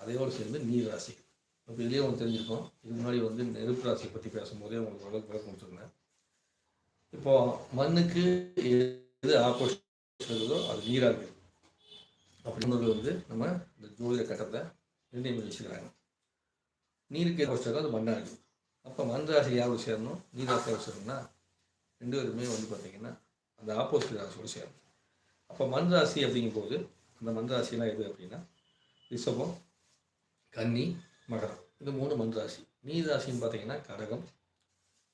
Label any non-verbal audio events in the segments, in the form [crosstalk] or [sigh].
அதையோடு சேர்ந்து நீர் ராசி. இப்போ இதுலேயே உங்களுக்கு தெரிஞ்சிருக்கும். இது முன்னாடி வந்து நெருப்பு ராசியை பற்றி பேசும்போதே உங்களுக்கு ஓரளவுக்கு விளக்கம் கொடுத்துருந்தேன் இப்போ மண்ணுக்கு எது ஆப்போசிட் இருக்குதோ அது நீராக இருக்குது வந்து நம்ம இந்த ஜோதிட கட்டத்தை நிர்ணயம் வச்சுக்கிறாங்க. நீருக்கு ஆப்போசிட் அது மண்ணாக இருக்குது அப்போ மண் ராசி யாரோட சேரணும்? நீர் ராசி யாரோட சேரணும்னா ரெண்டு பேருமே வந்து பார்த்திங்கன்னா அந்த ஆப்போசிட் ராசியோடு சேரணும். அப்போ மண் ராசி அப்படிங்கும்போது அந்த மண் ராசிலாம் எது அப்படின்னா ரிஷபம் கன்னி மகரம். இது மூணு மண் ராசி. நீர் ராசின்னு பார்த்தீங்கன்னா கடகம்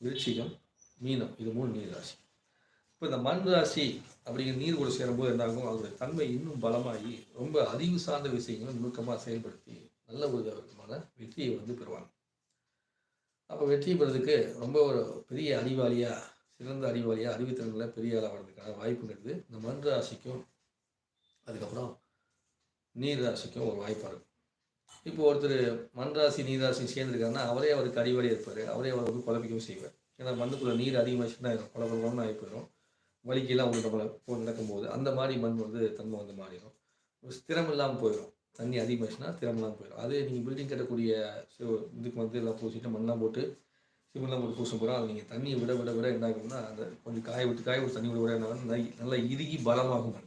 விருச்சிகம் மீனம். இது மூணு நீர் ராசி. இப்போ இந்த மண் ராசி அப்படிங்கிற நீர் கூட சேரும்போது என்னாகும் அதோடைய தன்மை இன்னும் பலமாகி ரொம்ப அறிவு சார்ந்த விஷயங்களை நுணுக்கமாக செயல்படுத்தி நல்ல ஒரு விதமான வெற்றியை வந்து பெறுவாங்க. அப்போ வெற்றி பெறதுக்கு ரொம்ப ஒரு பெரிய அறிவாளியாக சிறந்த அறிவாளியாக அறிவுத்திறனில் பெரிய ஆளாக வர்றதுக்கான வாய்ப்புங்கிறது இந்த மண் ராசிக்கும் அதுக்கப்புறம் நீர் ராசிக்கும் ஒரு வாய்ப்பாக இருக்கும் இப்போ ஒருத்தர் மண்ராசி நீராசி சேர்ந்துருக்காருன்னா அவரே அவருக்கு அடிவடி இருப்பார். அவரே அவர் வந்து குழப்பிக்கவும் செய்வார். ஏன்னா மண்ணுக்குள்ளே நீர் அதிகமாச்சுன்னா குழ குழப்பம்னு ஆகி போயிடும். வலிக்கெல்லாம் அவங்க நம்மளை நடக்கும்போது அந்த மாதிரி மண் வந்து தன்மை வந்து மாறிடும். ஒரு ஸ்திரம் இல்லாமல் போயிடும். தண்ணி அதிகமாச்சுன்னா ஸ்திரம் இல்லாமல் போயிடும். அதே நீங்கள் பில்டிங் கட்டக்கூடிய இதுக்கு வந்து எல்லாம் பூசிட்டு மண்ணெலாம் போட்டு சிமெண்ட்லாம் போட்டு பூசும் போகிறோம் அது நீங்கள் தண்ணியை விட விட விட என்ன ஆகும்னா அந்த கொஞ்சம் காய விட்டு காய விட்டு தண்ணி விட விட என்ன நல்லா நல்லா இறுகி பலமாகும் மண்.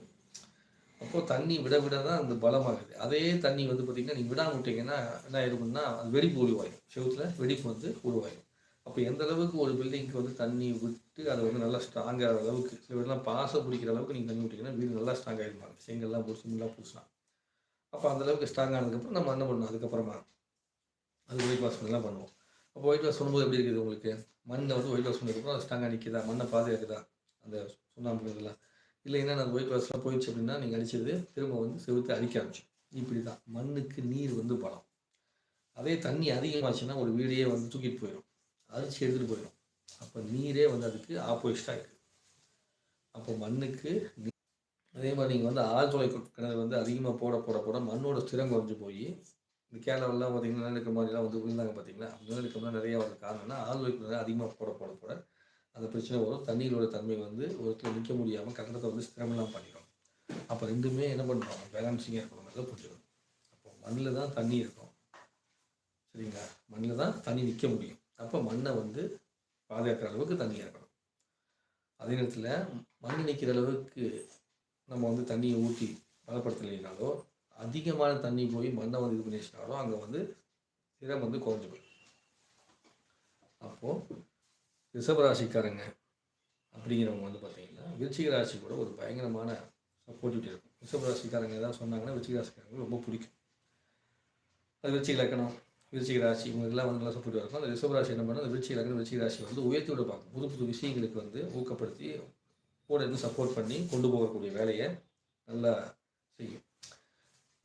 அப்போது தண்ணி விட விட தான் அந்த பலமாகுது. அதே தண்ணி வந்து பார்த்திங்கன்னா நீங்கள் விடாம விட்டீங்கன்னா என்ன ஆயிருக்கும்னா அது வெடிப்பு உருவாயிடும் செவத்தில் வெடிப்பு வந்து உருவாயிடும் அப்போ எந்த அளவுக்கு ஒரு பில்டிங்க்கு வந்து தண்ணி விட்டு அதை வந்து நல்லா ஸ்ட்ராங் அளவுக்கு சில பேர்லாம் பாசை பிடிக்கிற அளவுக்கு நீங்கள் தண்ணி விட்டிங்கன்னா வீடு நல்லா ஸ்ட்ராங் ஆகிருப்பாங்க செங்கல்லாம் போட்டு நல்லா பூசினா. அப்போ அந்த அளவுக்கு ஸ்ட்ராங் ஆனதுக்கப்புறம் நம்ம என்ன பண்ணணும்? அதுக்கப்புறமா அது ஒயிட் வாஷ் பண்ணலாம் பண்ணுவோம். அப்போ ஒயிட் வாஷ் பண்ணும்போது எப்படி இருக்குது உங்களுக்கு? மண்ணை வந்து ஒயிட் வாஷ் பண்ணதுக்கப்புறம் அது ஸ்ட்ராங்காக நிற்கிதா மண்ணை பாதுகாக்குதா? அந்த சுண்ணாம்பு இதெல்லாம் இல்லைன்னா நாங்கள் ஒயிட் வாஷ்லாம் போயிடுச்சு அப்படின்னா நீங்கள் அடிச்சது திரும்ப வந்து செவுத்து அடிக்க ஆரம்பிச்சு இப்படி தான் மண்ணுக்கு நீர் வந்து பலம். அதே தண்ணி அதிகமாச்சுன்னா ஒரு வீடையே வந்து தூக்கிட்டு போயிடும். அரிச்சு எடுத்துகிட்டு போயிடும். அப்போ நீரே வந்து அதுக்கு ஆப்போசிட்டாக இருக்குது அப்போ மண்ணுக்கு நீ- அதே மாதிரி நீங்கள் வந்து ஆழ்துளை கிணறு வந்து அதிகமாக போட போட போட மண்ணோட ஸ்திரம் குறைஞ்சு போய் இந்த கேரளாவெல்லாம் பார்த்தீங்கன்னா நிலநடுக்க மாதிரிலாம் வந்து விழுந்தாங்க பார்த்தீங்களா நிலநடுக்கம்லாம் நிறைய வர காரணம்னா ஆழ்துளை கிணறு அதிகமாக போட போட போட அந்த பிரச்சனை வரும். தண்ணீரோட தன்மை வந்து ஒருத்தர் நிற்க முடியாமல் கட்டடத்தை வந்து ஸ்திரமெல்லாம் பண்ணிடும் அப்போ ரெண்டுமே என்ன பண்ணுறோம் பேலன்சிங்காக இருக்கணுங்கிறத புரிஞ்சுக்கணும். அப்போ மண்ணில் தான் தண்ணி இருக்கும். சரிங்களா? மண்ணில் தான் தண்ணி நிற்க முடியும். அப்போ மண்ணை வந்து பாதுகாக்கிற அளவுக்கு தண்ணியாக இருக்கணும் அதே நேரத்தில் மண் நிற்கிற அளவுக்கு நம்ம வந்து தண்ணியை ஊற்றி பலப்படுத்தலைனாலோ அதிகமான தண்ணி போய் மண்ணை வந்து இது பண்ணிச்சுனாலும் அங்கே வந்து திறம் வந்து குறைஞ்சு போயிடும். அப்போது ரிஷபராசிக்காரங்க அப்படிங்கிறவங்க வந்து பார்த்தீங்கன்னா விருச்சிக ராசி கூட ஒரு பயங்கரமான சப்போர்ட்டிவிட்டி இருக்கும். ரிஷபராசிக்காரங்க ஏதாவது சொன்னாங்கன்னா விருச்சிக ராசிக்காரங்க ரொம்ப பிடிக்கும். அது விருச்சிக லக்கணம் விருச்சிக ராசி இவங்களுக்குலாம் வந்து நல்லா சப்போர்ட்டிவாக இருக்கும் அந்த ரிஷபராசி என்ன பண்ணால் அந்த விருச்சிக லக்கணம் விருச்சிக ராசி வந்து உயர்த்தி விட பார்க்கும். புது புது விஷயங்களுக்கு வந்து ஊக்கப்படுத்தி கூட இருந்து சப்போர்ட் பண்ணி கொண்டு போகக்கூடிய வேலையை நல்லா செய்யும்.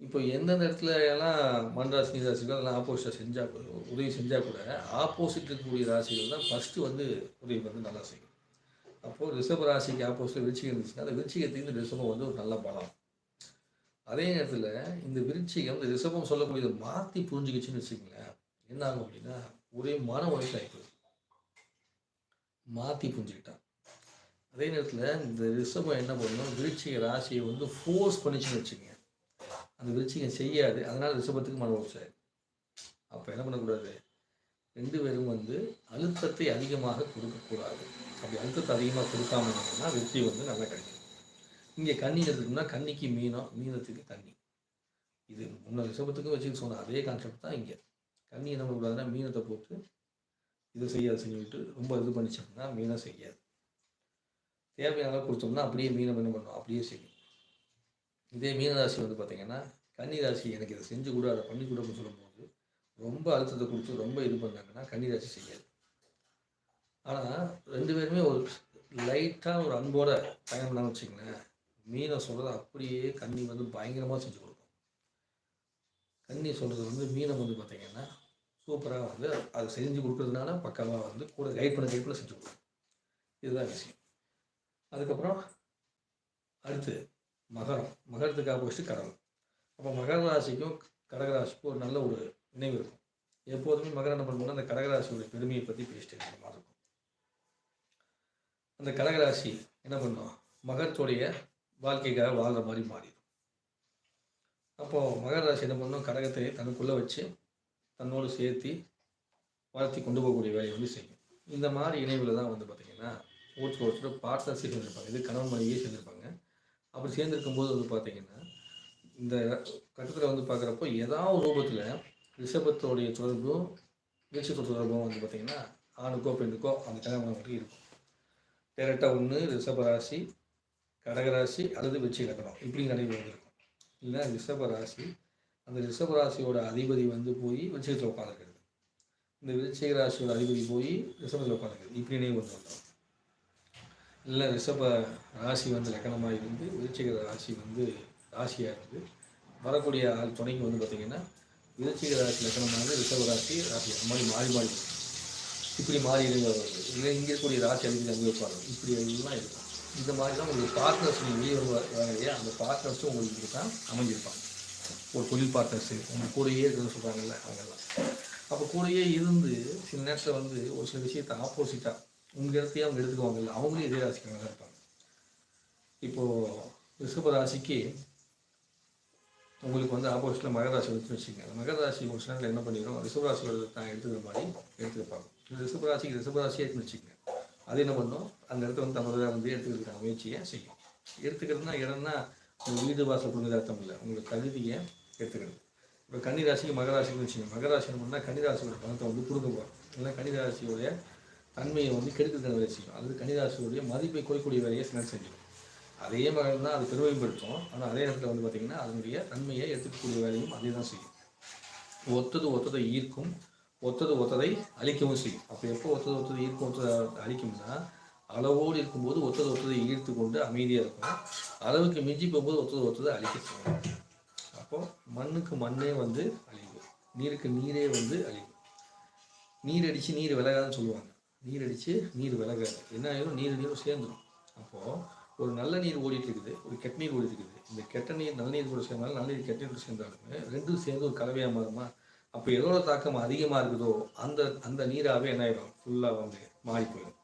இப்போ எந்தெந்த இடத்துல எல்லாம் மண் ராசி ராசிகள் அதெல்லாம் ஆப்போசிட்டாக செஞ்சால் உதவி செஞ்சால் கூட ஆப்போசிட் இருக்கக்கூடிய ராசிகள் தான் ஃபஸ்ட்டு வந்து உதவி வந்து நல்லா செய்யும். அப்போது ரிஷப ராசிக்கு ஆப்போசிட்டில் விருச்சிகம் இருந்துச்சுன்னா அந்த விருச்சிகத்துக்கு இந்த ரிஷபம் வந்து ஒரு நல்ல பலம் அதே நேரத்தில் இந்த விருச்சிகம் இந்த ரிஷபம் சொல்லக்கூடியதை மாற்றி புரிஞ்சுக்கிச்சுன்னு வச்சுக்கோங்களேன் என்ன ஆகும் அப்படின்னா ஒரே மன உழைப்பு ஆகிப்போகுது மாற்றி புரிஞ்சுக்கிட்டான் அதே நேரத்தில் இந்த ரிஷபம் என்ன பண்ணணும் விருச்சிக ராசியை வந்து ஃபோர்ஸ் பண்ணிச்சுன்னு வச்சுக்கோங்க. அந்த விருச்சிகம் செய்யாது. அதனால் ரிஷபத்துக்கு மன உழைச்சாரு அப்போ என்ன பண்ணக்கூடாது? ரெண்டு பேரும் வந்து அழுத்தத்தை அதிகமாக கொடுக்கக்கூடாது. அப்படி அழுத்தத்தை அதிகமாக கொடுக்காம இருந்தோம்னா வெற்றி வந்து நல்லா கிடைக்கும். இங்கே கண்ணி எடுத்துக்கணும்னா கண்ணிக்கு மீனம் மீனத்துக்கு தண்ணி. இது முன்ன ரிஷபத்துக்கும் வச்சு சொன்ன அதே கான்செப்ட் தான் இங்கே. கண்ணி என்ன பண்ணக்கூடாதுன்னா மீனத்தை போட்டு இதை செய்யாது செஞ்சுக்கிட்டு ரொம்ப இது பண்ணிச்சோம்னா மீனை செய்யாது. தேவையான கொடுத்தோம்னா அப்படியே மீனம் என்ன பண்ணுவோம் அப்படியே செய்யும். இதே மீனராசி வந்து பார்த்தீங்கன்னா கன்னி ராசி எனக்கு இதை செஞ்சு கொடு அதை பண்ணி கொடுன்னு சொல்லும்போது ரொம்ப அழுத்தத்தை கொடுத்து ரொம்ப இது பண்ணாங்கன்னா கன்னி ராசி செய்யாது. ஆனால் ரெண்டு பேருமே ஒரு லைட்டாக ஒரு அன்போட பயணம்லாம் வச்சிங்களேன் மீனை சொல்கிறத அப்படியே கன்னி வந்து பயங்கரமாக செஞ்சு கொடுக்கும். கன்னி சொல்கிறது வந்து மீனை வந்து பார்த்தீங்கன்னா சூப்பராக வந்து அது செஞ்சு கொடுக்கறதுனால பக்கமாக வந்து கூட கைட் பண்ண கைட் பண்ண செஞ்சு கொடுக்கும். இதுதான் விஷயம். அதுக்கப்புறம் அடுத்து மகரம். மகரத்துக்கு ஆப்போசிட் கடகம் அப்போ மகர ராசிக்கும் கடகராசிக்கும் ஒரு நல்ல ஒரு நினைவு இருக்கும். எப்போதுமே மகரம் என்ன பண்ணுவோம்னா அந்த கடகராசியோட பெருமையை பற்றி பேசிட்டு இருக்கிற மாதிரி இருக்கும். அந்த கடகராசி என்ன பண்ணும்? மகத்துடைய வாழ்க்கைக்காக வாழ்கிற மாதிரி மாறிடும். அப்போது மகர ராசி என்ன பண்ணும்? கடகத்தை தனக்குள்ளே வச்சு தன்னோடு சேர்த்து வளர்த்தி கொண்டு போகக்கூடிய வேலையை வந்து செய்யும். இந்த மாதிரி இணைவில் தான் வந்து பார்த்திங்கன்னா ஒருத்தர் ஒருத்தர் பார்ட்னர்ஸே சேர்ந்துருப்பாங்க இது கணவன் மனைவியே சேர்ந்துருப்பாங்க அப்படி சேர்ந்துருக்கும் போது வந்து பார்த்தீங்கன்னா இந்த கட்டத்தில் வந்து பார்க்குறப்போ ஏதாவது ரூபத்தில் ரிஷபத்தோடைய தொடர்பும் விருட்சிக தொடர்பும் வந்து பார்த்திங்கன்னா ஆணுக்கோ பெண்ணுக்கோ அந்த கல்யாணம் மட்டும் இருக்கும். டேரெக்டாக ஒன்று ரிஷபராசி கடகராசி அல்லது விருச்சிக லக்னம் இப்படி நடைபெற இருக்கும் இல்லை ரிஷப அந்த ரிஷபராசியோட அதிபதி வந்து போய் விருச்சிகத்தில் உட்காந்துருக்கிறது இந்த விருச்சிக ராசியோட அதிபதி போய் ரிஷபத்தில் உட்காந்துருக்கிறது இப்படி நினைவு வந்து வந்தோம் இல்லை ரிஷப ராசி வந்து லக்கணமாக இருந்து விருச்சிக ராசி வந்து ராசியாக இருந்து வரக்கூடிய ஆள் துணைக்கு வந்து பார்த்திங்கன்னா விருச்சிக ராசி லக்கணமாக ரிஷப ராசி ராசி. அந்த மாதிரி மாறி மாறி இப்படி மாறி வருது இல்லை இங்கே இருக்கக்கூடிய ராசி அதிபதி அங்கே வைப்பாரு இப்படி எல்லாம் இருக்கும். இந்த மாதிரி தான் உங்களுக்கு பார்ட்னர்ஸ் நீங்கள் வெளியே வருவாங்க இல்லையா அந்த பார்ட்னர்ஸும் உங்களுக்கு தான் அமைஞ்சிருப்பாங்க. ஒரு தொழில் பார்ட்னர்ஸ் உங்கள் கூடயே இருக்குன்னு சொல்கிறாங்கல்ல அவங்கெல்லாம். அப்போ கூடயே இருந்து சில நேரத்தில் வந்து ஒரு சில விஷயத்தை ஆப்போசிட்டாக உங்கள் இடத்தையும் அவங்க எடுத்துக்குவாங்க. இல்லை அவங்களும் இதே ராசிக்காரங்க தான் இருப்பாங்க. இப்போது ரிஷப ராசிக்கு உங்களுக்கு வந்து ஆப்போசிட்டில் மகர ராசி எடுத்து வச்சுங்க அந்த மகர ராசி ஒரு நேரத்தில் என்ன பண்ணிடும் ரிஷபராசியோட தான் எடுத்துக்கிற மாதிரி எடுத்துருப்பாங்க இந்த ரிஷபராசிக்கு ரிஷபராசியே எடுத்து வச்சுக்கோங்க. அது என்ன பண்ணும்? அந்த இடத்த வந்து தமிழக வந்து எடுத்துக்கிறதுக்கான முயற்சியை செய்யும். எடுத்துக்கிறதுனா இடம்னா உங்கள் வீடு வாசல் கொடுக்குற அர்த்தம் இல்லை. உங்களுக்கு தகுதியை எடுத்துக்கிறது. இப்போ கன்னிராசிக்கு மகராசிக்கு வச்சுங்க மகராசி என்ன பண்ணால் கன்னிராசியோட பணத்தை வந்து கொடுக்க போகிறோம் இல்லை கன்னிராசியோடைய தன்மையை வந்து கெடுக்கிறதுக்கான வேலை செய்யும் அல்லது கன்னிராசியோடைய மதிப்பை குறைக்கூடிய வேலையை சிலர் செஞ்சிடும் அதே மகள் தான் அது பெருமைப்படுத்தும் ஆனால் அதே நேரத்தில் வந்து பார்த்திங்கன்னா அதனுடைய தன்மையை எடுத்துக்கக்கூடிய வேலையும் அதே தான் செய்யும். ஒத்தது ஒத்ததை ஈர்க்கும் ஒத்தது ஒத்ததை அழிக்கவும் செய்யும். அப்போ எப்போ ஒத்தது ஒத்ததை ஈர்க்கும் ஒத்ததை அழிக்கும்னா அளவோடு இருக்கும்போது ஒத்தது ஒத்ததை ஈர்த்து கொண்டு அமைதியாக இருக்கும் அளவுக்கு மிஞ்சி போகும்போது ஒத்தது ஒத்ததை அழிக்க செய்யும் அப்போது மண்ணுக்கு மண்ணே வந்து அழிவு. நீருக்கு நீரே வந்து அழிவு. நீர் அடித்து நீர் விலகாதுன்னு சொல்லுவாங்க. நீர் அடித்து நீர் விலகாது என்ன ஆகிடும் நீர் நீரும் சேர்ந்துடும் அப்போது ஒரு நல்ல நீர் ஓடிட்டு இருக்குது ஒரு கெட்ட நீர் ஓடிட்டு இருக்குது இந்த கெட்ட நீர் நல்ல நீர் கூட சேர்ந்தாலும் நல்ல நீர் கெட்ட நீர் கூட சேர்ந்தாலுமே ரெண்டும் சேர்ந்து ஒரு கலவையாக மாறுமா? அப்போ எதோட தாக்கம் அதிகமாக இருக்குதோ அந்த அந்த நீராகவே என்ன ஆகிடும் ஃபுல்லாக வந்து மாறி போயிடும்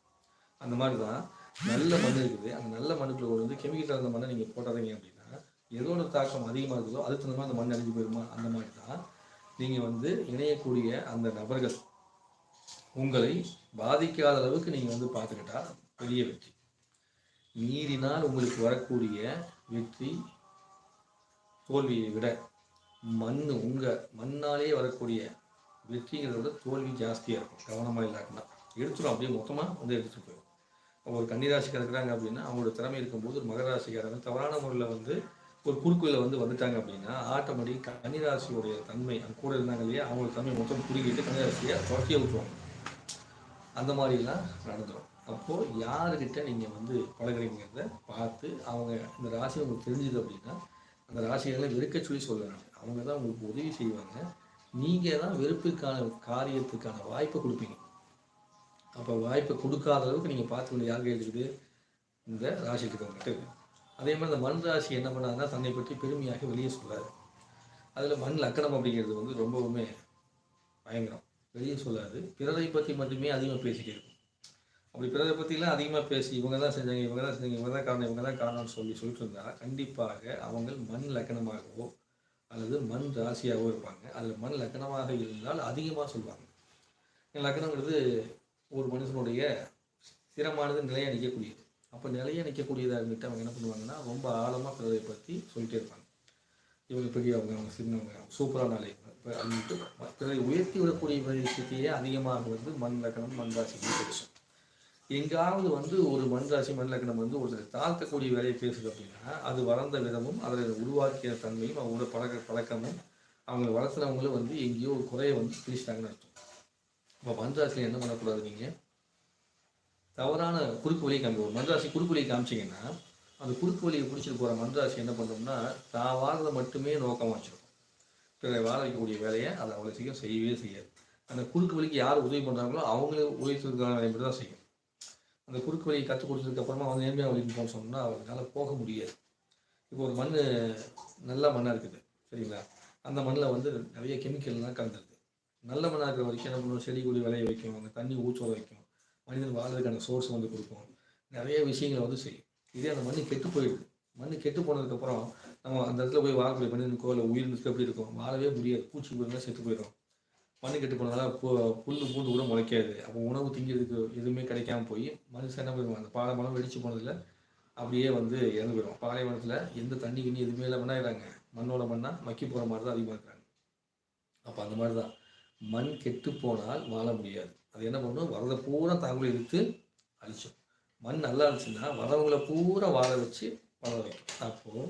அந்த மாதிரி தான் நல்ல மண் இருக்குது. அந்த நல்ல மண்ணுக்குள்ள ஒரு வந்து கெமிக்கல் கலந்த மண்ணை நீங்கள் போட்டாதீங்க அப்படின்னா எதோட தாக்கம் அதிகமாக இருக்குதோ அதுக்கு தகுந்த மாதிரி அந்த மண் அழிஞ்சு போயிருமா? அந்த மாதிரி தான் நீங்கள் வந்து இணையக்கூடிய அந்த நபர்கள் உங்களை பாதிக்காத அளவுக்கு நீங்கள் வந்து பார்த்துக்கிட்டா பெரிய வெற்றி. மீறினால் உங்களுக்கு வரக்கூடிய வெற்றி தோல்வியை விட மண் உங்கள் மண்ணாலே வரக்கூடிய வெற்றிங்கிறத விட தோல்வி ஜாஸ்தியாக இருக்கும். கவனமாக இல்லாட்டினா. எடுத்துடும் அப்படியே மொத்தமாக வந்து எடுத்துட்டு போயிடும் ஒரு கன்னிராசிக்கு இருக்கிறாங்க அப்படின்னா அவங்களோட திறமை இருக்கும்போது ஒரு மகராசிக்காரங்க தவறான முறையில் வந்து ஒரு குறுக்குள்ள வந்து வந்துட்டாங்க அப்படின்னா ஆட்டோமேட்டிக் கன்னிராசியோடைய தன்மை அங்கே கூட இருந்தாங்க இல்லையா அவங்களோட தன்மை மொத்தம் குறுக்கிட்டு கன்னிராசியை துரத்தியே விட்டுருவாங்க. அந்த மாதிரிலாம் நடந்துடும் அப்போது யாருக்கிட்ட நீங்கள் வந்து பழகிறீங்கிறத பார்த்து அவங்க இந்த ராசி உங்களுக்கு தெரிஞ்சுது அப்படின்னா அந்த ராசிகளை வெறுக்க சொல்லி சொல்லுறாங்க. அவங்க தான் உங்களுக்கு உதவி செய்வாங்க. நீங்கள் தான் வெறுப்பிற்கான காரியத்துக்கான வாய்ப்பை கொடுப்பீங்க. அப்போ வாய்ப்பை கொடுக்காத அளவுக்கு நீங்கள் பார்த்து கொண்டு யார் இருக்குது இந்த ராசிக்கு இருக்கவங்ககிட்ட இருக்குது அதே மாதிரி இந்த மண் ராசி என்ன பண்ணாங்கன்னா தன்னை பற்றி பெருமையாக வெளியே சொல்லாது அதில் மண் லக்கணம் அப்படிங்கிறது வந்து ரொம்பவுமே பயங்கரம். வெளியே சொல்லாது. பிறரை பற்றி மட்டுமே அதிகமாக பேசிக்கிட்டு இருக்கும். அப்படி பிறரை பற்றிலாம் அதிகமாக பேசி இவங்க தான் செஞ்சாங்க இவங்க தான் செஞ்சாங்க இவங்க தான் காரணம் இவங்க தான் காரணம்னு சொல்லி சொல்லிட்டு இருந்தா கண்டிப்பாக அவங்க மண் லக்கணமாகவோ அல்லது மண் ராசியாகவோ இருப்பாங்க. அதில் மண் லக்கணமாக இருந்தால் அதிகமாக சொல்லுவாங்க லக்கணங்கிறது ஒரு மனுஷனுடைய ஸ்திரமானது நிலையாக நிற்கக்கூடியது அப்போ நிலையாக நிற்கக்கூடியதாக இருந்துட்டு அவங்க என்ன பண்ணுவாங்கன்னா ரொம்ப ஆழமாக பிறரை பற்றி சொல்லிட்டே இருப்பாங்க. இவங்க பெரியவங்க அவங்க சின்னவங்க சூப்பரான ஆளு இப்போ அப்படின்ட்டு உயர்த்தி விடக்கூடிய விஷயத்தையே அதிகமாக வந்து மண் லக்கணம் மண் ராசிக்கு பேசும் எங்காவது வந்து ஒரு மண் ராசி மண் லக்கணம் வந்து ஒருத்தர் தாழ்த்தக்கூடிய வேலையை பேசுது அப்படின்னா அது வளர்ந்த விதமும் அதை உருவாக்கிய தன்மையும் அவங்களோட பழக்க பழக்கமும் அவங்களை வளர்த்துனவங்களும் வந்து எங்கேயோ ஒரு குறையை வந்து பிரிச்சிட்டாங்கன்னு அர்த்தம். இப்போ மண் ராசியில் என்ன பண்ணக்கூடாது நீங்கள் தவறான குறுக்கு வழியை காமிக்கும் மண்ராசி குறுக்கு வழியை காமிச்சிங்கன்னா அந்த குறுக்கு வழியை பிடிச்சிட்டு போகிற மன்றாசி என்ன பண்ணோம்னா தான் வாழ்றதை மட்டுமே நோக்கமாக வச்சிடும் பிறரை வாழ வைக்கக்கூடிய வேலையை அதை அவ்வளோ சீக்கிரம் செய்யவே செய்யாது. அந்த குறுக்கு வழிக்கு யார் உதவி பண்ணுறாங்களோ அவங்களே உதவி செய்வதற்கான மட்டும் தான் செய்யும். அந்த குறுக்கு வழியை கற்றுக் கொடுத்ததுக்கப்புறமா வந்து நேர்மையாக வழிக்கு போக சொன்னோம்னா அவங்களால போக முடியாது. இப்போ ஒரு மண் நல்ல மண்ணாக இருக்குது சரிங்களா? அந்த மண்ணில் வந்து நிறைய கெமிக்கல்லாம் கலந்துருது. நல்ல மண்ணாக இருக்கிற வரைக்கும் என்ன பண்ணுவோம்? செடி கொடி விளைய வைக்கும் அந்த தண்ணி ஊற்ற வைக்கும் மனிதன் வாழ்றதுக்கான சோர்ஸ் வந்து கொடுக்கும். நிறைய விஷயங்களை வந்து செய்யும். இதே அந்த மண் கெட்டு போயிடுது. மண் கெட்டு போனதுக்கப்புறம் நம்ம அந்த இடத்துல போய் வாழக்கூடிய மனிதன் இல்லை உயிர் நிற்க எப்படி இருக்கும்? வாழவே முடியாது. பூச்சி போயிருந்தா செத்து போயிடும் மண்ணு கெட்டு போனதால பு புல்லு பூண்டு கூட முளைக்காது. அப்போ உணவு திங்கிறதுக்கு எதுவுமே கிடைக்காம போய் மனுஷன் என்ன பண்ணுவாங்க அந்த பாலை மரம் வெடிச்சு போனதில் அப்படியே வந்து இறந்து போயிடும் பாலைவனத்தில் எந்த தண்ணி கிண்ணி எதுவுமே இல்லாமல் என்ன ஆயிடுறாங்க? மண்ணோட மண்ணாக மக்கி போகிற மாதிரி தான் அதிகமாக இருக்கிறாங்க. அப்போ அந்த மாதிரி தான். மண் கெட்டு போனால் வாழ முடியாது. அது என்ன பண்ணும்? வரதை பூரா தாங்களே இழுத்து அழிச்சோம் மண் நல்லா இருந்துச்சுன்னா வரவங்களை பூரா வாழ வச்சு வாழ வைக்கும். அப்போது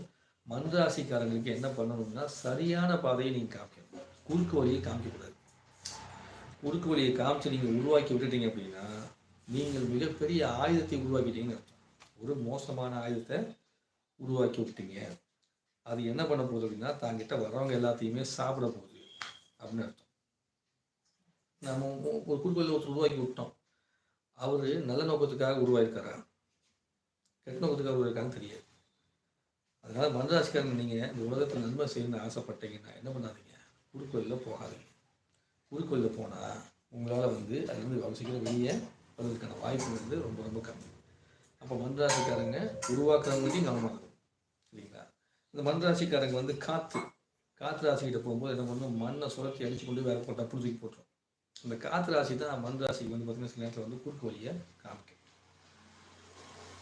மண் ராசிக்காரங்களுக்கு என்ன பண்ணணும்னா சரியான பாதையை நீங்கள் காமிக்கணும். குறுக்கு வழியை காமிக்கக்கூடாது. குறுக்கு வழியை காமிச்சு நீங்கள் உருவாக்கி விட்டுட்டீங்க அப்படின்னா நீங்கள் மிகப்பெரிய ஆயுதத்தை உருவாக்கிட்டீங்கன்னு அர்த்தம். ஒரு மோசமான ஆயுதத்தை உருவாக்கி விட்டீங்க அது என்ன பண்ண போகுது அப்படின்னா தாங்கிட்ட வரவங்க எல்லாத்தையுமே சாப்பிட போகுது அப்படின்னு அர்த்தம். நம்ம ஒரு குறுக்கு ஒருத்தர் உருவாக்கி விட்டோம். அவர் நல்ல நோக்கத்துக்காக உருவாயிருக்காரா? கெட்ட நோக்கத்துக்காக உருவாயிருக்கான்னு தெரியாது. அதனால் மனராசிக்காரங்க நீங்கள் இந்த உலகத்தில் நன்மை செய்யணும்னு ஆசைப்பட்டீங்கன்னா என்ன பண்ணாதீங்க? குறுக்கோயிலில் போகாதீங்க. குறுக்கோயிலில் போனால் உங்களால் வந்து அதுலேருந்து அவ்வளோ சீக்கிரம் வெளியே வர்றதுக்கான வாய்ப்பு வந்து ரொம்ப ரொம்ப கம்மி. அப்போ மனராசிக்காரங்க உருவாக்குறவங்களையும் கவனமாக இருக்கும் சரிங்களா இந்த மனராசிக்காரங்க வந்து காற்று காற்று ராசிக்கிட்ட போகும்போது என்ன பண்ணணும் மண்ணை சுரத்தி அடிச்சு கொண்டு வேற போட்டா தூக்கி போட்டுரும். அந்த காற்று ராசி தான் மண் ராசிக்கு வந்து பார்த்தீங்கன்னா சில நேரத்தில் வந்து குறுக்கு வழியை காமிக்கும்.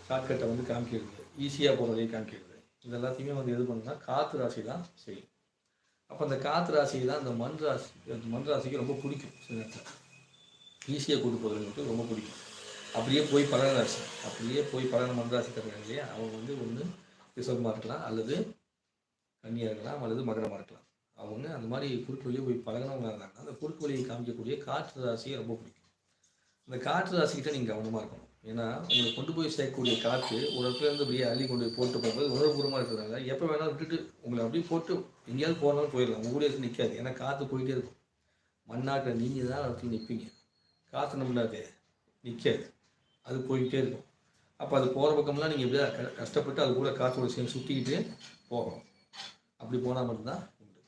ஷார்ட்கட்டை வந்து காமிக்கிறது. ஈஸியாக போகிற வழியை காமிக்கிறது. இது எல்லாத்தையுமே வந்து எது பண்ணுன்னா காற்று ராசி தான் செய்யும் அப்போ அந்த காற்று ராசி தான் அந்த மண் ராசி அந்த மண் ராசிக்கு ரொம்ப பிடிக்கும் சில நேரத்தில். ஈஸியாக கூட்டு போகிறவங்களுக்கு ரொம்ப பிடிக்கும். அப்படியே போய் பலன ராசி அப்படியே போய் பலன மண் ராசிக்காரங்க இல்லையா? அவங்க வந்து ஒன்று ரிசர்வமாக இருக்கலாம் அல்லது கன்னியாக இருக்கலாம் அல்லது மகரமாக இருக்கலாம். அவங்க அந்த மாதிரி குறுக்கு வழியை போய் பழகினவங்களாக இருந்தாங்கன்னா அந்த குறுக்கு வழியை காமிக்கக்கூடிய காற்று ராசியை ரொம்ப பிடிக்கும். அந்த காற்று ராசிக்கிட்ட நீங்கள் கவனமாக இருக்கணும். ஏன்னா உங்களை கொண்டு போய் சேர்க்கக்கூடிய காற்று ஒரு இடத்துலேருந்து அப்படியே அள்ளி கொண்டு போய் போட்டு போகும்போது உணர்வுபூர்வமாக இருக்கிறதால எப்போ வேணாலும் விட்டுட்டு உங்களை அப்படியே போட்டு எங்கேயாவது போனாலும் போயிடலாம். உங்க கூட இருந்து நிற்காது ஏன்னா காற்று போயிட்டே இருக்கும். மண்ணாக்கில் நீங்கள் தான் இடத்துல நிற்பீங்க காற்று நம்மளாது நிற்காது அது போய்கிட்டே இருக்கும். அப்போ அது போகிற பக்கம்லாம் நீங்கள் எப்படியா க- கஷ்டப்பட்டு அது கூட காற்றோட சேர்ந்து சுற்றிக்கிட்டு போகணும். அப்படி போனால் மட்டும்தான் உண்டு.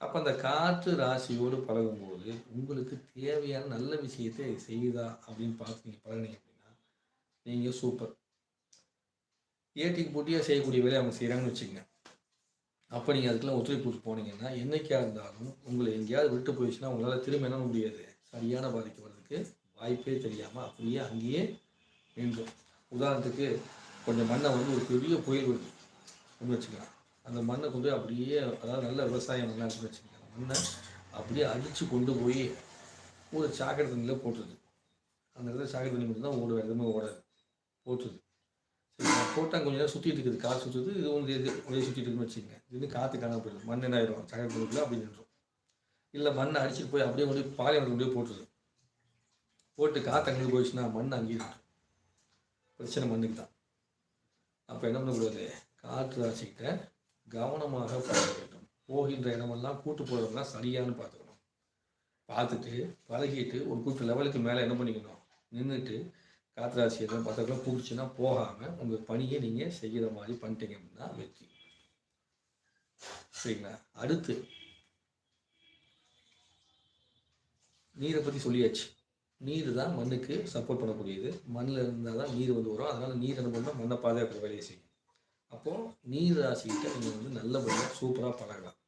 அப்போ அந்த காற்று ராசியோடு பழகும்போது உங்களுக்கு தேவையான நல்ல விஷயத்தை செய்யுதா அப்படின்னு பார்த்து நீங்கள் பழகினீங்க நீங்கள் சூப்பர் ஏட்டிக்கு போட்டியாக செய்யக்கூடிய வேலையை அவங்க செய்கிறாங்கன்னு வச்சுக்கோங்க. அப்போ நீங்கள் அதுக்கெல்லாம் ஒத்துழைப்பு கொடுத்து போனீங்கன்னா என்றைக்கா இருந்தாலும் உங்களை எங்கேயாவது விட்டு போயிடுச்சுன்னா உங்களால் திரும்ப என்ன முடியாது. சரியான பாதிக்கு வர்றதுக்கு வாய்ப்பே தெரியாமல் அப்படியே அங்கேயே நின்றும். உதாரணத்துக்கு கொஞ்சம் மண்ணை வந்து ஒரு பெரிய புயல் வருது அப்படின்னு வச்சுக்கலாம். அந்த மண்ணை கொண்டு போய் அப்படியே அதாவது நல்ல விவசாயம் மண்ணாக இருக்குன்னு வச்சுக்கலாம் அந்த மண்ணை அப்படியே அடித்து கொண்டு போய் ஒரு சாக்கடை தண்ணியில் போட்டுருது அந்த இடத்துல சாக்கடை தண்ணி மட்டும்தான் ஓடுவேன். எதுவுமே ஓடாது. போட்டுருது சரி போட்டால் கொஞ்சம் நேரம் சுற்றிட்டு இருக்குது. காற்று சுற்றுது இது ஒன்று இது ஒரே சுற்றிட்டு இருக்குன்னு வச்சுக்கோங்க. இது காற்று காணாமல் போயிடும் மண் என்ன ஆயிரும்? சாக்கடை தண்ணிக்குள்ள அப்படி நின்றோம். இல்லை மண்ணை அடிச்சுட்டு போய் அப்படியே கொண்டு போய் பாலைவனத்தில் கொண்டு போய் போட்டுருது. போட்டு காற்று அங்கே போயிடுச்சுன்னா மண் அங்கேயே இருக்கும் பிரச்சனை மண்ணுக்கு தான். அப்போ என்ன பண்ணக்கூடாது காற்று ராசிக்கிட்ட கவனமாக பழக வேண்டும். போகின்ற இடமெல்லாம் கூட்டு போகிறவங்களாம் சரியானு பார்த்துக்கணும். பார்த்துட்டு பழகிட்டு ஒரு குறிப்பிட்ட லெவலுக்கு மேலே என்ன பண்ணிக்கணும்? நின்றுட்டு காத்திராசி எல்லாம் எதுவும் பிடிச்சின்னா போகாமல் உங்கள் பணியை நீங்கள் செய்கிற மாதிரி பண்ணிட்டீங்க அப்படின்னா வெற்றி. சரிங்களா? அடுத்து நீரை பற்றி சொல்லியாச்சு. நீர் தான் மண்ணுக்கு சப்போர்ட் பண்ணக்கூடியது. மண்ணில் இருந்தால் தான் நீர் வந்து வரும். அதனால் நீர் என்ன பண்ணால் மண்ணை பாதுகாக்கிற வேலையை செய்யும் அப்போது நீர் ராசிக்கிட்ட நீங்கள் வந்து நல்லபடியாக சூப்பராக பழகலாம்.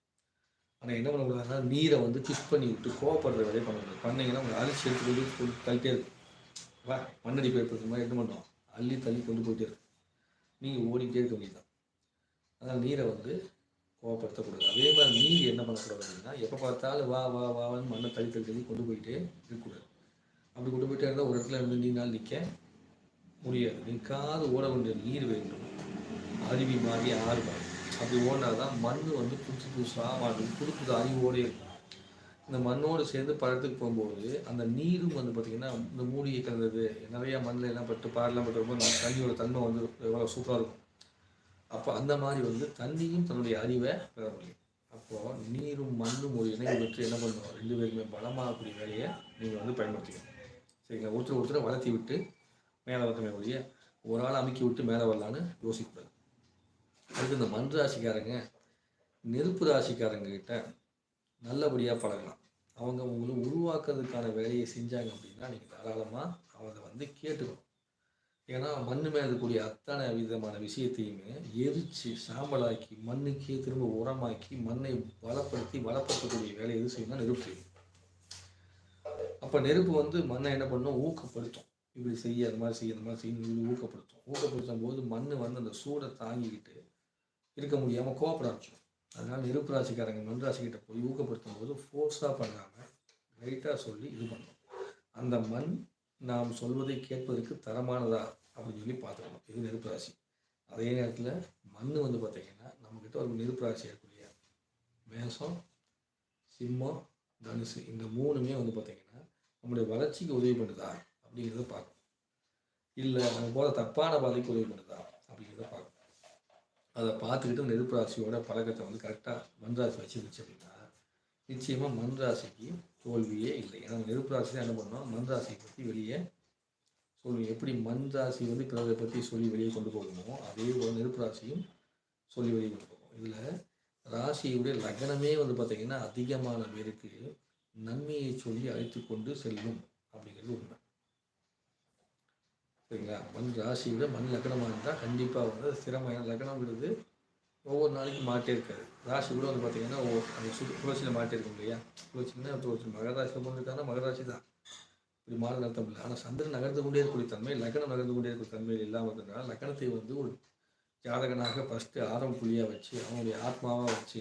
ஆனால் என்ன பண்ணக்கூடாதுன்னா நீரை வந்து கிஷ் பண்ணி விட்டு கோவப்படுற வேலையை பண்ணக்கூடாது. பண்ணீங்கன்னா உங்களை அரிசி எடுத்துக்கிட்டு கழிட்டே இருக்கும். வா மண்ணடி போயிருக்கிற மாதிரி என்ன பண்ணுவோம் அள்ளி தள்ளி கொண்டு போயிட்டே இருக்கும் நீங்கள் ஓடிக்கிட்டே இருக்க வேண்டியதுதான். அதனால் நீரை வந்து கோவப்படுத்தக்கூடாது. அதே மாதிரி நீர் என்ன பண்ணக்கூடாது அப்படின்னா எப்போ பார்த்தாலும் வா வா வான்னு மண்ணை தள்ளி தள்ளி தள்ளி கொண்டு போயிட்டே இருக்கக்கூடாது. அப்படி கொண்டு போயிட்டே இருந்தால் ஒரு இடத்துல இருந்து நீனால் நிற்க முடியாது. நிற்காது ஓட வேண்டிய நீர் வேண்டும். அருவி மாதிரி ஆறு மாதிரி அப்படி ஓடினா தான் மண் வந்து புதுசு புதுசாக மாறும். புது புது அறிவோடே இருக்கும் இந்த மண்ணோடு சேர்ந்து பழத்துக்கு போகும்போது அந்த நீரும் வந்து பார்த்திங்கன்னா இந்த மூலிகை கலந்தது. நிறையா மண்ணில் எல்லாம் பட்டு பாரெல்லாம் பட்டு ரொம்ப தண்ணியோட தன்மை வந்து எவ்வளோ சூப்பராக இருக்கும். அப்போ அந்த மாதிரி வந்து தண்ணியும் தன்னுடைய அறிவை பெற முடியும் அப்போது நீரும் மண்ணும் ஒரு இணை பெற்று என்ன பண்ணுவோம் ரெண்டு பேருமே பலமாகக்கூடிய வேலையை நீங்கள் வந்து பயன்படுத்திக்கணும். சரிங்களா? ஒருத்தர் ஒருத்தரை வளர்த்தி விட்டு மேலே வரமே ஒழிய ஒரு ஆள் அமுக்கி விட்டு மேலே வரலான்னு யோசிக்கக்கூடாது அதுக்கு இந்த மண் ராசிக்காரங்க நெருப்பு ராசிக்காரங்க கிட்ட நல்லபடியாக பழகலாம். அவங்க உங்களை உருவாக்குறதுக்கான வேலையை செஞ்சாங்க அப்படின்னா நீங்கள் தாராளமாக அவங்களை வந்து கேட்டுக்கணும். ஏன்னா மண் மேலே இருக்கக்கூடிய அத்தனை விதமான விஷயத்தையுமே எரித்து சாம்பலாக்கி மண்ணுக்கே திரும்ப உரமாக்கி மண்ணை பலப்படுத்தி பலப்படுத்தக்கூடிய வேலை எது செய்யணும்னா நெருப்பு செய்யும். அப்போ நெருப்பு வந்து மண்ணை என்ன பண்ணும்? ஊக்கப்படுத்தும். இப்படி செய்ய அந்த மாதிரி செய்ய அந்த மாதிரி செய்யணும் இப்படி ஊக்கப்படுத்தும். ஊக்கப்படுத்தும் போது மண் வந்து அந்த சூடை தாங்கிக்கிட்டு இருக்க முடியாமல் கோவப்பட ஆரம்பிச்சிடும். அதனால் நெருப்பு ராசிக்காரங்க மண் ராசிக்கிட்ட போய் ஊக்கப்படுத்தும் போது ஃபோர்ஸாக பண்ணாமல் லைட்டாக சொல்லி இது பண்ணணும். அந்த மண் நாம் சொல்வதை கேட்பதற்கு தரமானதா அப்படின்னு சொல்லி பார்த்துக்கணும். இது நெருப்பு ராசி. அதே நேரத்தில் மண் வந்து பார்த்திங்கன்னா நம்மக்கிட்ட ஒரு நெருப்பு ராசி இருக்கக்கூடிய மேசம் சிம்மம் தனுசு இந்த மூணுமே வந்து பார்த்திங்கன்னா நம்முடைய வளர்ச்சிக்கு உதவி பண்ணுதா அப்படிங்கிறத பார்க்கணும். இல்லை நம்ம போகிற தப்பான பாதைக்கு உதவி பண்ணுதா அப்படிங்கிறத பார்க்கணும். அதை பார்த்துக்கிட்டு நெருப்பு ராசியோட பழக்கத்தை வந்து கரெக்டாக மண் ராசி வச்சுருந்துச்சு அப்படின்னா நிச்சயமாக மண் ராசிக்கு தோல்வியே இல்லை. ஏன்னா நெருப்பு ராசி தான் என்ன பண்ணோம்? மண் ராசியை பற்றி வெளியே சொல்லுவோம் எப்படி மண் ராசி வந்து பிறரை பற்றி சொல்லி வெளியே கொண்டு போகணுமோ அதே போல் நெருப்பு ராசியும் சொல்லி வெளியே கொண்டு போகும். இதில் ராசியுடைய லக்னமே வந்து பார்த்திங்கன்னா அதிகமான பேருக்கு நன்மையை சொல்லி அழைத்து கொண்டு செல்லும் அப்படிங்கிறது உண்மை. சரிங்களா? மண் ராசி விட மண் லக்னமாக இருந்தால் கண்டிப்பாக வந்து ஸ்திரமாக லக்னம்ங்கிறது ஒவ்வொரு நாளைக்கும் மாட்டே இருக்காது. ராசி கூட வந்து பார்த்தீங்கன்னா அந்த சு துளசியில் மாட்டே இருக்கும் இல்லையா? துளசின்னா துளசி? மகராசியில் பிறந்திருக்காங்கன்னா மகராசி தான். இப்படி மாறு நடத்த இல்லை. ஆனால் சந்திரன் நகர்ந்து கொண்டே இருக்கக்கூடிய தன்மை லக்னம் நகர்ந்து கொண்டே இருக்கிற தன்மை இல்லாமல் இருக்கிறதுனால லக்னத்தை வந்து ஒரு ஜாதகனாக ஃபஸ்ட்டு ஆரம்ப புள்ளியாக வச்சு அவங்களுடைய ஆத்மாவாக வச்சு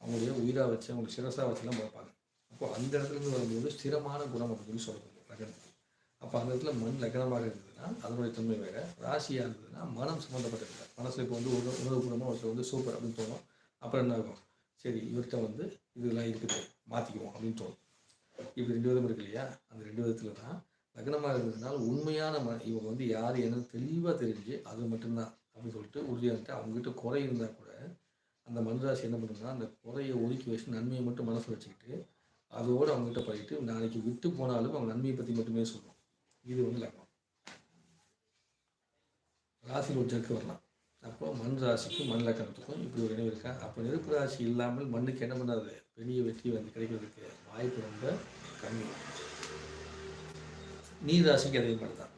அவங்களுடைய உயிராக வச்சு அவங்களுடைய சிரசாக வச்சுலாம் பார்ப்பாங்க. அப்போது அந்த இடத்துலேருந்து வரும்போது ஸ்திரமான குணம் அப்படின்னு சொல்லி சொல்லுவாங்க அப்போ அந்த இடத்துல மண் லக்னமாக இருந்தது. அப்படின்னா அதனுடைய தன்மை வேறு. ராசியாக இருந்ததுன்னா மனம் சம்மந்தப்பட்டது மனசில் இப்போ வந்து உணவு உணவுபூர்வமாக ஒருத்தர் வந்து சூப்பர் அப்படின்னு தோணும். அப்புறம் என்ன ஆகும்? சரி இவர்கிட்ட வந்து இதெல்லாம் இருக்குது மாற்றிக்குவோம் அப்படின்னு தோணும். இப்படி ரெண்டு விதம் இருக்கு இல்லையா? அந்த ரெண்டு விதத்தில் தான் லக்னமாக இருந்ததுனால உண்மையான ம இவங்க வந்து யார் என்னன்னு தெளிவாக தெரிஞ்சு அது மட்டும்தான் அப்படின்னு சொல்லிட்டு உறுதியாக அவங்ககிட்ட குறை இருந்தால் கூட அந்த மனுராசி என்ன பண்ணுதுன்னா அந்த குறையை ஒதுக்கி வச்சு நன்மையை மட்டும் மனசில் வச்சுக்கிட்டு அதோடு அவங்ககிட்ட பழகிட்டு நாளைக்கு விட்டு போனாலும் அவங்க நன்மையை பற்றி மட்டுமே சொல்லணும். இது வந்து லக்னம். ராசி ஒரு வரலாம். அப்போ மண் ராசிக்கும் மண் லக்கணத்துக்கும் இப்படி ஒரு இணைவு இருக்கா? அப்போ நெருப்பு ராசி இல்லாமல் மண்ணுக்கு என்ன பண்ணாது பெரிய வெற்றி வந்து கிடைக்கிறதுக்கு வாய்ப்பு ரொம்ப கம்மி. நீர் ராசிக்கு அதே மாதிரி தான்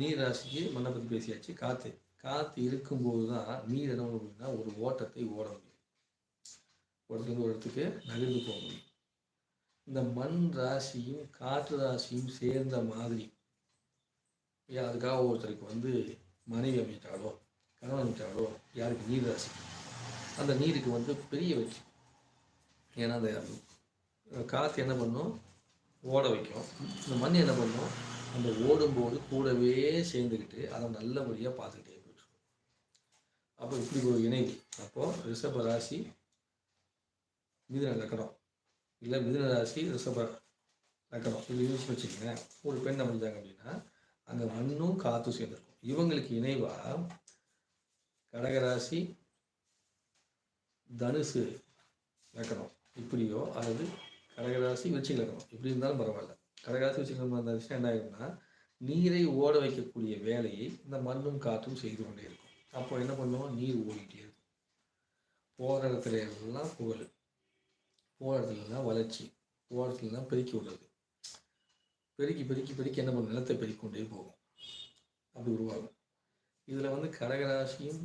நீர் ராசிக்கு மண்ணை பற்றி பேசியாச்சு. காற்று காற்று இருக்கும்போது தான் நீர் என்ன பண்ண ஒரு ஓட்டத்தை ஓட முடியும். ஒரு இடத்துலேருந்து ஒரு இடத்துக்கு நகர்ந்து போக முடியும். இந்த மண் ராசியும் காற்று ராசியும் சேர்ந்த மாதிரி. அதுக்காக ஒருத்தருக்கு வந்து மனைவி அமைச்சாலோ கணவன் அமைச்சாலோ யாருக்கு நீர் ராசி? அந்த நீருக்கு வந்து பெரிய வெற்றி. ஏன்னா அந்த காற்று என்ன பண்ணும்? ஓட வைக்கும். இந்த மண் என்ன பண்ணும்? அந்த ஓடும்போது கூடவே சேர்ந்துக்கிட்டு அதை நல்லபடியாக பார்த்துக்கிட்டே போயிட்டு அப்போ இப்படி ஒரு இணைவு அப்போது ரிஷப ராசி மிதுன லக்கணம். இல்லை மிதுன ராசி ரிஷப லக்கணம். இல்லை யூஸ் வச்சுக்கோங்க ஒரு பெண் அமைஞ்சாங்க அப்படின்னா அங்கே மண்ணும் காற்றும் சேர்ந்துருக்கும். இவங்களுக்கு இணைவாக கடகராசி தனுசு லக்கணம் இப்படியோ அல்லது கடகராசி விருச்சிக லக்கணம் இப்படி இருந்தாலும் பரவாயில்ல. கடகராசி விருச்சிக விஷயம் என்ன ஆகும்னா நீரை ஓட வைக்கக்கூடிய வேலையை இந்த மண்ணும் காற்றும் செய்து கொண்டே இருக்கும். அப்போ என்ன பண்ணுவோம் நீர் ஓடிட்டே இருக்கும். போகிற இடத்துல எல்லாம் புகழ். போகிற இடத்துலலாம் வளர்ச்சி. போகிற இடத்துலலாம் பெருக்கி விடுறது. பெருக்கி பெருக்கி பெருக்கி என்ன பண்ணும்? நிலத்தை பெருக்கிக்கொண்டே போகும். அப்படி உருவாகும். இதில் வந்து கடகராசியும்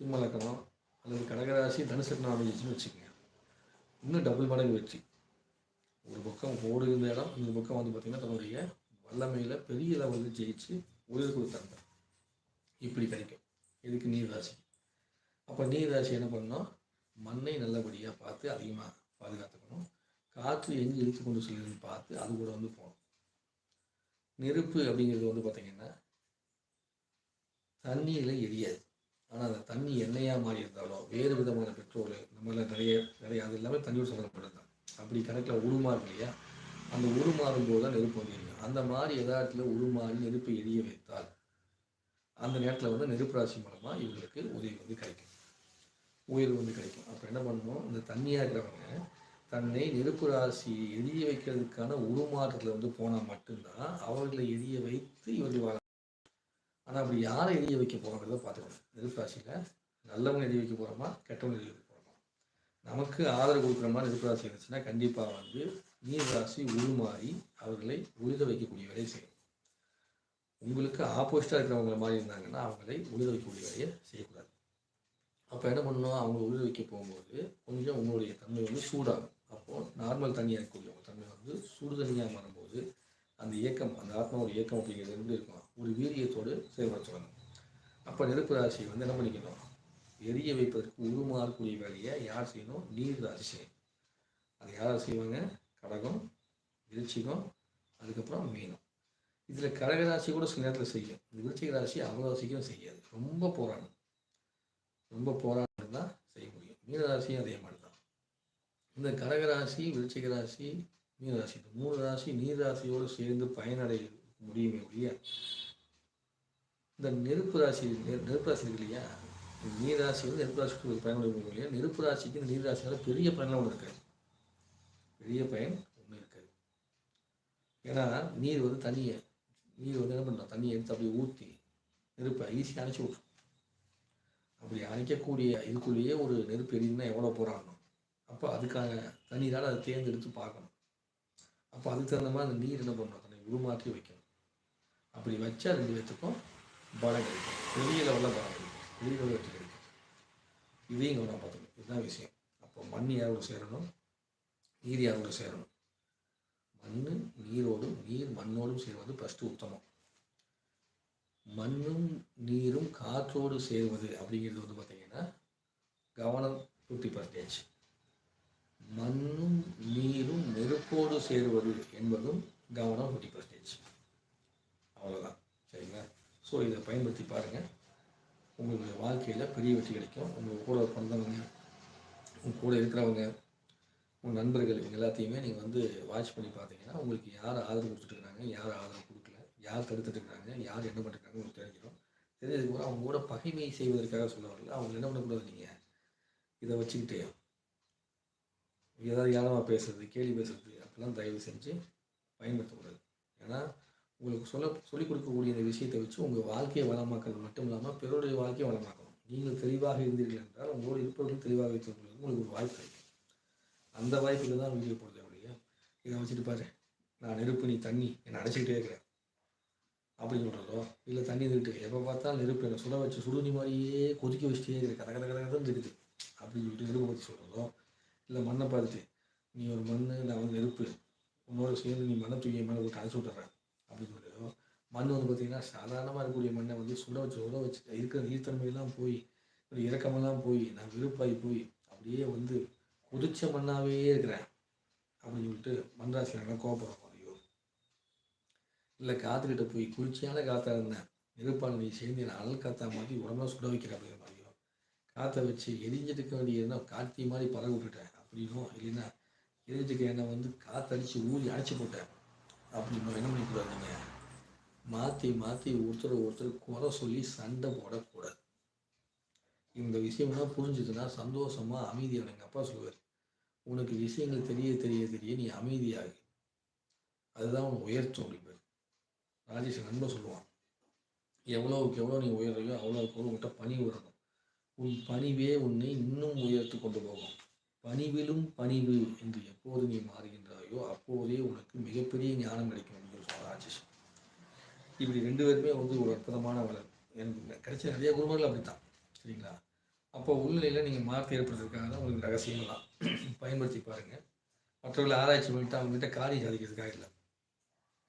சிம்மலக்கணம் அல்லது கடகராசி தனுசு அமைஞ்சிச்சுன்னு வச்சுக்கோங்க. இன்னும் டபுள் மடங்கு வச்சு ஒரு பக்கம் ஓடுகிற இடம் இந்த பக்கம் வந்து பார்த்திங்கன்னா தன்னுடைய வல்லமையில் பெரிய லெவலில் ஜெயிச்சு உயிர் கொடுத்தாங்க. இப்படி கிடைக்கும். இதுக்கு நீர் ராசி. அப்போ நீர் ராசி என்ன பண்ணணும்? மண்ணை நல்லபடியாக பார்த்து அதிகமாக பாதுகாத்துக்கணும். காற்று எங்கே இழுத்து கொண்டு செல்லுன்னு பார்த்து அது கூட வந்து போகணும். நெருப்பு அப்படிங்கிறது வந்து பார்த்திங்கன்னா தண்ணியில் எரியாது. ஆனால் அந்த தண்ணி எண்ணெயாக மாறி இருந்தாலும் வேறு விதமான பெட்ரோல் நம்மள நிறைய நிறைய அது எல்லாமே தண்ணியோடு சம்மந்தப்பட்டது தான். அப்படி கணக்கில் உருமாறும் இல்லையா? அந்த உருமாறும் போது தான் நெருப்பு வந்து எரியும். அந்த மாதிரி எதார்த்தத்தில் உருமாறி நெருப்பை எரிய வைத்தால் அந்த நேரத்தில் வந்து நெருப்பு ராசி மூலமாக இவங்களுக்கு உதவி வந்து கிடைக்கும். உயிர் வந்து கிடைக்கும். அப்போ என்ன பண்ணணும்? இந்த தண்ணியாக இருக்கிறவங்க தன்னை நெருப்பு ராசி எரிய வைக்கிறதுக்கான உருமாற்றத்தில் வந்து போனால் மட்டும்தான் அவர்களை எரிய வைத்து இவர்கள் வாழ ஆனால் அப்படி யாரை எரிய வைக்க போகிறோங்கிறத பார்த்துக்கணும். நெருப்பு ராசியில் நல்லவங்க எரிய வைக்க போகிறோமா கெட்டவங்க எரிய வைக்க போகிறோமா நமக்கு ஆதரவு கொடுக்குற மாதிரி நெருப்பு ராசி இருந்துச்சுன்னா கண்டிப்பாக வந்து நீர் ராசி உருமாறி அவர்களை உழுத வைக்கக்கூடிய வேலையை செய்யும் உங்களுக்கு ஆப்போசிட்டாக இருக்கிறவங்கள மாதிரி இருந்தாங்கன்னா அவங்களை உழுத வைக்கக்கூடிய வேலையை செய்யக்கூடாது. அப்போ என்ன பண்ணணும்? அவங்க உழுத வைக்க போகும்போது கொஞ்சம் உங்களுடைய தன்மை வந்து சூடாகும். நார்மல் தண்ணியாக இருக்கக்கூடிய தன்மை வந்து சுடு தண்ணியாக மாறும்போது அந்த இயக்கம் அந்த ஆத்மாவோட இயக்கம் அப்படிங்கிறது எப்படி இருக்கும் ஒரு வீரியத்தோடு செயல்பட சொல்லணும் அப்போ நெருப்பு ராசி வந்து என்ன பண்ணிக்கணும்? எரிய வைப்பதற்கு உருமாறக்கூடிய வேலையை யார் செய்யணும்? நீர் ராசி செய்யணும். அது யார் செய்வாங்க? கடகம் விருச்சிகம் அதுக்கப்புறம் மீனம். இதில் கடக ராசி கூட சில நேரத்தில் செய்யும். இந்த விருச்சிக ராசி அவ்வளோ ராசிக்கும் செய்யாது. ரொம்ப போராடும் ரொம்ப போராட்டம் தான் செய்ய முடியும். மீனராசியும் அதே மாதிரி இந்த கடகராசி விருச்சிக ராசி மீனராசி. இந்த மூணு ராசி நீர் ராசியோடு சேர்ந்து பயனடைய முடியுமே ஒழிய இந்த நெருப்பு ராசி நெருப்பு ராசி இருக்கு இல்லையா? நீராசி நீர் ராசி வந்து நெருப்பு ராசிக்கு ஒரு முடியும் இல்லையா நெருப்பு ராசிக்கு இந்த நீர் ராசியால் பெரிய பயன்லாம் ஒன்று இருக்காது. பெரிய பயன் ஒன்றும் இருக்காது. ஏன்னா நீர் வந்து தண்ணியை நீர் வந்து என்ன பண்ணுறோம் தண்ணியை எடுத்து அப்படியே ஊற்றி நெருப்பை ஈஸியாக அணைச்சி விட்ரும் அப்படி அணைக்கக்கூடிய இதுக்குள்ளேயே ஒரு நெருப்பு எரியுதுன்னா எவ்வளோ போராடணும் அப்போ அதுக்காக தண்ணீரால் அதை தேர்ந்தெடுத்து பார்க்கணும். அப்போ அதுக்கு தகுந்த மாதிரி அந்த நீர் என்ன பண்ணணும்? தன்னை உருமாற்றி வைக்கணும். அப்படி வச்சா ரெண்டு பேர்த்துக்கும் பலம் கிடைக்கும். பெரிய லெவலில் பலம் கிடைக்கும். பெரிய லெவலில் வெற்றி கிடைக்கும். இதையும் கவனம் பார்த்துக்கணும். இதுதான் விஷயம். அப்போ மண் யாரோடு சேரணும்? நீர் யாரோடு சேரணும்? மண் நீரோடும் நீர் மண்ணோடும் சேர்வது ஃபஸ்ட்டு உத்தமம். மண்ணும் நீரும் காற்றோடு சேர்வது அப்படிங்கிறது வந்து பார்த்திங்கன்னா கவனம் ஃபிஃப்டி பர்சன்டேஜ் மண்ணும் நீரும் நெருப்போடு சேருவது என்பதும் கவனம் ஃபிஃப்டி பர்சன்டேஜ் அவ்வளோதான் சரிங்களா? ஸோ இதை பயன்படுத்தி பாருங்கள் உங்களுடைய வாழ்க்கையில் பெரிய வெற்றி கிடைக்கும். உங்கள் கூட பிறந்தவங்க உங்கள் கூட இருக்கிறவங்க உங்கள் நண்பர்கள் இவங்க எல்லாத்தையுமே நீங்கள் வந்து வாட்ச் பண்ணி பார்த்தீங்கன்னா உங்களுக்கு யார் ஆதரவு கொடுத்துட்டு இருக்காங்க யார் ஆதரவு கொடுக்கல யார் தடுத்துட்ருக்காங்க யார் என்ன பண்ணிருக்காங்க உங்களுக்கு தெரிஞ்சிடும். தெரிஞ்சதுக்கு அப்புறம் அவங்க கூட பகைமை செய்வதற்காக சொல்ல வரல. அவங்க என்ன பண்ணக்கூடாது நீங்கள் இதை வச்சுக்கிட்டே ஏதாவது ஏளமாக பேசுறது கேலி பேசுறது அப்படிலாம் தயவு செஞ்சு பயன்படுத்தக்கூடாது. ஏன்னா உங்களுக்கு சொல்ல சொல்லிக் கொடுக்கக்கூடிய இந்த விஷயத்தை வச்சு உங்கள் வாழ்க்கையை வளமாக்கிறது மட்டும் இல்லாமல் பிறருடைய வாழ்க்கையை வளமாக்கணும். நீங்கள் தெளிவாக இருந்தீர்கள் என்றால் உங்களோடு இருப்பவர்கள் தெளிவாக வைத்திருப்பவர்களுக்கு உங்களுக்கு ஒரு வாய்ப்பு கிடைக்கும். அந்த வாய்ப்புக்கு தான் வீடியோ போடுறது ஒழிய இதை வச்சுட்டு பாரு. நான் நெருப்பு நீ தண்ணி. என்னை அடைச்சிக்கிட்டே இருக்கிறேன் அப்படின்னு சொல்கிறதோ இல்லை தண்ணி இருந்துட்டு எப்போ பார்த்தாலும் நெருப்பு என்னை சுட வச்சு சுடுநி மாதிரியே கொதிக்க வச்சுட்டே இருக்கிற. கதை கதை கதை கதை இருக்குது. அப்படின்னு சொல்லிட்டு நெருப்பு பற்றி சொல்கிறதோ இல்லை மண்ணை பார்த்துட்டு நீ ஒரு மண் நான் வந்து நெருப்பு. உன்னோட சேர்ந்து நீ மண்ணை தூக்கி மேலே போட்டு அழைச்சி விட்டுறேன் அப்படின்னு சொல்லியோ மண் வந்து பார்த்திங்கன்னா சாதாரணமாக இருக்கக்கூடிய மண்ணை வந்து சுட வச்சு சுட வச்சு இருக்கிற நீர்த்தன்மையெல்லாம் போய் ஒரு இறக்கமெல்லாம் போய் நான் வெறுப்பாகி போய் அப்படியே வந்து குதிச்ச மண்ணாகவே இருக்கிறேன். அப்படின்னு சொல்லிட்டு மண்ராசி நல்லா ஐயோ. இல்லை காத்துக்கிட்ட போய் குளிர்ச்சியான காற்றா இருந்தேன். நெருப்பால் நீ சேர்ந்து நான் அனல் காற்றா மாற்றி உடம்புல சுட வைக்கிறேன் அப்படிங்கிற மாதிரியோ காற்றை வச்சு எரிஞ்சிருக்க இருக்க வேண்டிய என்ன மாதிரி பறவை விட்டுட்டேன். அப்படின்னும் இல்லைன்னா எரிஞ்சிட்டு என்னை வந்து காத்தடிச்சு ஊறி அடைச்சி போட்டேன் அப்படின்னு என்ன பண்ணிக்கூடாது நீங்கள் மாற்றி மாற்றி ஒருத்தர் ஒருத்தர் குறை சொல்லி சண்டை போடக்கூடாது. இந்த விஷயம்லாம் புரிஞ்சுதுன்னா சந்தோஷமா அமைதியாக எங்கள் அப்பா சொல்லுவார் உனக்கு விஷயங்கள் தெரிய தெரிய தெரிய நீ அமைதியாகி. அதுதான் உன்னை உயர்த்தும். அப்படிப்பார் ராஜேஷ் நண்பன் சொல்லுவான் எவ்வளோவுக்கு எவ்வளோ நீ உயர்றையோ அவ்வளோவுக்கு எவ்வளோ உங்கள்கிட்ட பணி வரணும். உன் பணிவே உன்னை இன்னும் உயர்த்து கொண்டு போகும். பணிவிலும் பணிவு என்று எப்போது நீ மாறுகின்றாயோ அப்போதே உனக்கு மிகப்பெரிய ஞானம் கிடைக்கும் அப்படின்னு சொல்லுவான் ராஜேஷ். இப்படி ரெண்டு பேருமே வந்து ஒரு அற்புதமான வளர். எனக்கு கிடைச்ச நிறைய குருமர்கள் அப்படித்தான். சரிங்களா? அப்போ உள்நிலையில் நீங்கள் மாற்றி ஏற்படுறதுக்காக தான் உங்களுக்கு ரகசியம்லாம் [clears throat] பயன்படுத்தி பாருங்கள் மற்றவர்களை ஆராய்ச்சி பண்ணிட்டு அவங்ககிட்ட காரியம் சாதிக்கிறதுக்காக இல்லை.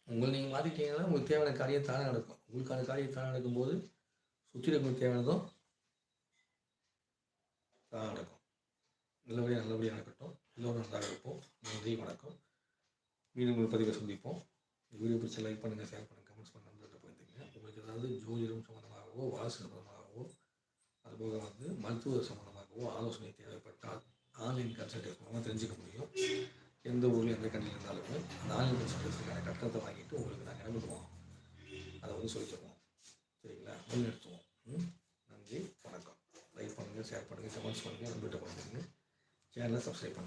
உங்களை நீங்கள் மாற்றிட்டீங்கன்னா உங்களுக்கு தேவையான காரியம் தானே நடக்கும். உங்களுக்கான காரியம் தானே நடக்கும்போது சுற்றி இருக்கும் தேவையானதும் தானே நடக்கும். நல்லபடியாக நல்லபடியாக நடக்கட்டும். எல்லோரும் நன்றாக இருப்போம். நன்றி வணக்கம். மீண்டும் ஒரு பதிவை சந்திப்போம். வீடியோ பிடிச்ச லைக் பண்ணுங்கள் ஷேர் பண்ணுங்கள் கமெண்ட்ஸ் பண்ணுங்கள் நண்பர்கிட்ட போயிருந்தீங்க உங்களுக்கு ஏதாவது ஜோதிடம் சம்மந்தமாகவோ வாசு சம்மந்தமாகவோ அதுபோக வந்து மருத்துவ சம்மந்தமாகவோ ஆலோசனை தேவைப்பட்டால் ஆன்லைன் கன்சல்டேஷன் மூலமாக தெரிஞ்சுக்க முடியும். எந்த ஊரில் எந்த கண்ட்ரியில் இருந்தாலுமே அந்த ஆன்லைன் கன்சல்டேஷனுக்கான கட்டணத்தை வாங்கிட்டு உங்களுக்கு நாங்கள் அனுப்பிடுவோம் அதை வந்து சொல்லித்தருவோம் சரிங்களா? முன்னெடுத்துவோம். நன்றி வணக்கம். லைக் பண்ணுங்கள் ஷேர் பண்ணுங்கள் கமெண்ட்ஸ் பண்ணுங்கள் நம்பிட்டு பண்ணுங்கள் 才六十岁吧。